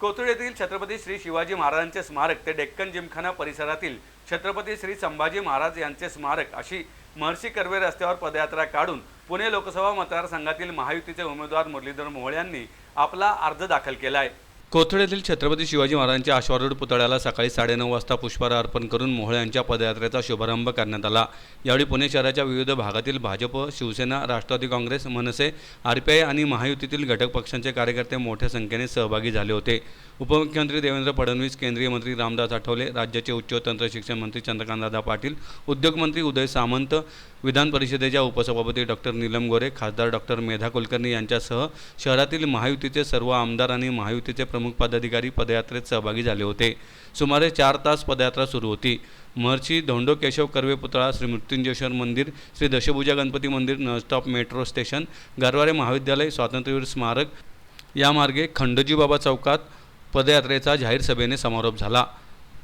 कोथरूड येथील छत्रपती श्री शिवाजी महाराजांचे स्मारक ते डेक्कन जिमखाना परिसरातील छत्रपती श्री संभाजी महाराज यांचे स्मारक अशी महर्षी कर्वे रस्त्यावर पदयात्रा काढून पुणे लोकसभा मतदारसंघातील महायुतीचे उमेदवार मुरलीधर मोहोळ यांनी आपला अर्ज दाखल केला आहे कोथळेतील छत्रपती शिवाजी महाराजांच्या अश्वारूढ पुतळ्याला सकाळी साडेनऊ वाजता पुष्पहार अर्पण करून मोहळे यांच्या पदयात्रेचा शुभारंभ करण्यात आला. यावेळी पुणे शहराच्या विविध भागातील Bhajap Shiv Sena Rashtravadi Congress Manase R P I आणि महायुतीतील घटक पक्षांचे कार्यकर्ते मोठ्या संख्येने सहभागी झाले होते. उपमुख्यमंत्री देवेंद्र फडणवीस केंद्रीय मंत्री रामदास आठवले राज्याचे उच्च तंत्र शिक्षण मंत्री चंद्रकांतदादा पाटील उद्योगमंत्री उदय सामंत विधान परिषदेच्या उपसभापती डॉक्टर नीलम गोरे खासदार डॉक्टर मेधा कुलकर्णी यांच्यासह शहरातील महायुतीचे सर्व आमदार आणि महायुतीचे प्रमुख पदाधिकारी पदयात्रेत सहभागी झाले होते. सुमारे चार तास पदयात्रा सुरू होती. महर्षी धोंडो केशव कर्वे पुतळा श्री मृत्युंजेश्वर मंदिर श्री दशभुजा गणपती मंदिर नॉनस्टॉप मेट्रो स्टेशन गरवारे महाविद्यालय स्वातंत्र्यवीर स्मारक या मार्गे चौकात पदयात्रेचा जाहीर सभेने समारोप झाला.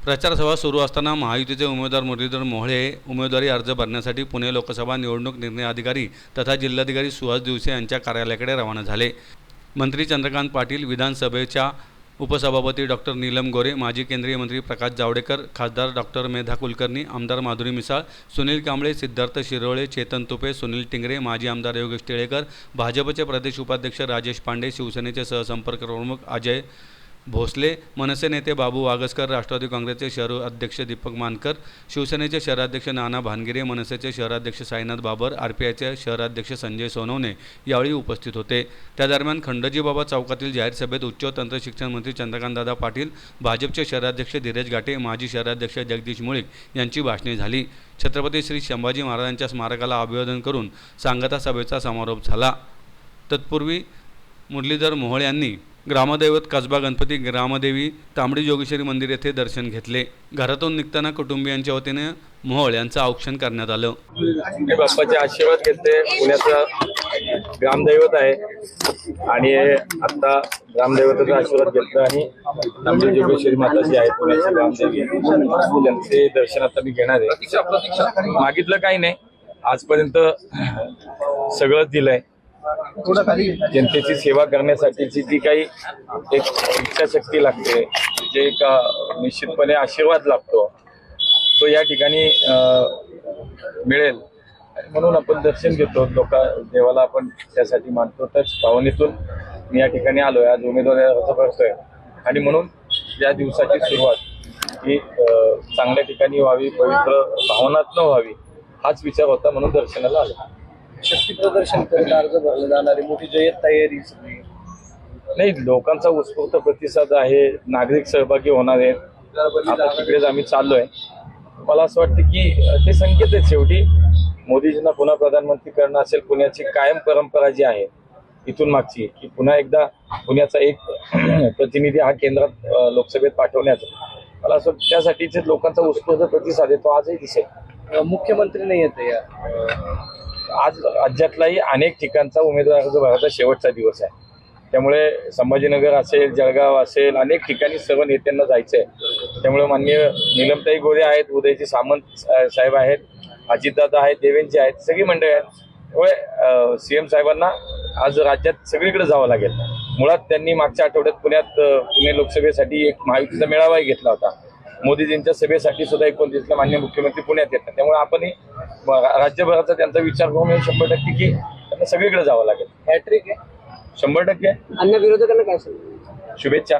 प्रचारसभा सुरू असताना महायुतीचे उमेदवार मुरलीधर मोहळे उमेदवारी अर्ज भरण्यासाठी पुणे लोकसभा निवडणूक निर्णय अधिकारी तथा जिल्हाधिकारी सुहास दिवसे यांच्या कार्यालयाकडे रवाना झाले. मंत्री चंद्रकांत पाटील विधानसभेच्या उपसभापती डॉक्टर नीलम गोरे माजी केंद्रीय मंत्री प्रकाश जावडेकर खासदार डॉक्टर मेधा कुलकर्णी आमदार माधुरी मिसाळ सुनील कांबळे सिद्धार्थ शिरोळे चेतन तुपे सुनील टिंगरे माजी आमदार योगेश टिळेकर भाजपचे प्रदेश उपाध्यक्ष राजेश पांडे शिवसेनेचे सहसंपर्क प्रमुख अजय भोसले मनसे नेते बाबू वागसकर राष्ट्रवादी काँग्रेसचे शहर अध्यक्ष दीपक मानकर शिवसेनेचे शहराध्यक्ष नाना भानगिरे मनसेचे शहराध्यक्ष साईनाथ बाबर आर पी आयचे शहराध्यक्ष संजय सोनवणे यावेळी उपस्थित होते. त्या दरम्यान खंडजीबाबा चौकातील जाहीर सभेत उच्च तंत्र शिक्षण मंत्री चंद्रकांतदादा पाटील भाजपचे शहराध्यक्ष धीरज घाटे माजी शहराध्यक्ष जगदीश मुळीक यांची भाषणे झाली. छत्रपती श्री संभाजी महाराजांच्या स्मारकाला अभिवादन करून सांगता सभेचा समारोप झाला. तत्पूर्वी मुरलीधर मोहोळ यांनी ग्रामदैवत कसबा गणपती ग्रामदेवी तांबडी जोगेश्वरी मंदिर येथे दर्शन घेतले. घरातून निघताना कुटुंबियांच्या वतीने मोहोळ यांचं औक्षण करण्यात आलं. मी बाप्पाचे आशीर्वाद घेतले पुण्याचं ग्रामदैवत आहे. आणि आता ग्रामदैवताचा आशीर्वाद घेतलं आणि तांबडी जोगेश्वरी माता जी आहे पुण्याची ग्रामदेवी त्यांचे दर्शन आता मी घेणार आहे. मागितलं काही नाही. आजपर्यंत सगळंच दिलंय. जनतेची सेवा करण्यासाठीची जी काही एक इच्छाशक्ती लागते जे एक निश्चितपणे आशीर्वाद लागतो तो या ठिकाणी मिळेल. म्हणून आपण दर्शन घेतो लोक देवाला आपण त्यासाठी मानतो. त्याच भावनेतून मी या ठिकाणी आलोय आज उमेदवार अर्ज करतोय आणि म्हणून या दिवसाची सुरुवात ही चांगल्या ठिकाणी व्हावी पवित्र भावनात्न व्हावी हाच विचार होता म्हणून दर्शनाला आलो. शक्ती प्रदर्शन करेल अर्ज भरले जाणारी मोठी जय्यत तयारी सगळी. नाही लोकांचा उत्स्फूर्त प्रतिसाद आहे नागरिक सहभागी होणार. आहेत आता तिकडेच आम्ही चाललोय. मला असं वाटतं की ते संकेत आहेत शेवटी. मोदीजींना पुन्हा प्रधानमंत्री करणं असेल पुण्याची कायम परंपरा जी आहे इथून मागची की पुन्हा एकदा पुण्याचा एक प्रतिनिधी हा केंद्रात लोकसभेत पाठवण्याचा. मला असं वाटतं त्यासाठीचे लोकांचा उत्स्फूर्त प्रतिसाद आहे तो आजही दिसेल. मुख्यमंत्री नाही येते या. आज राज्यातलाही अनेक ठिकाणचा उमेदवार अर्ज भरायचा शेवटचा दिवस आहे. त्यामुळे संभाजीनगर असेल जळगाव असेल अनेक ठिकाणी सर्व नेत्यांना जायचं आहे त्यामुळे माननीय निलमताई गोरे आहेत उदयजी सामंत सा- साहेब आहेत अजितदादा आहेत देवेंची आहेत सगळी मंडळी आहेत. त्यामुळे सीएम साहेबांना आज राज्यात सगळीकडे जावं लागेल. मुळात त्यांनी मागच्या आठवड्यात पुण्यात पुणे लोकसभेसाठी एक महायुतीचा मेळावाही घेतला होता. मोदीजींच्या सभेसाठी सुद्धा एकोणतीसला मान्य मुख्यमंत्री पुण्यात येतात. त्यामुळे आपणही राज्यभराचा त्यांचा विचार करून शंभर टक्के की त्यांना सगळीकडे जावं लागेल. हॅट्रिक आहे. शंभर टक्के. अन्य विरोधकांना काय सांगू? शुभेच्छा.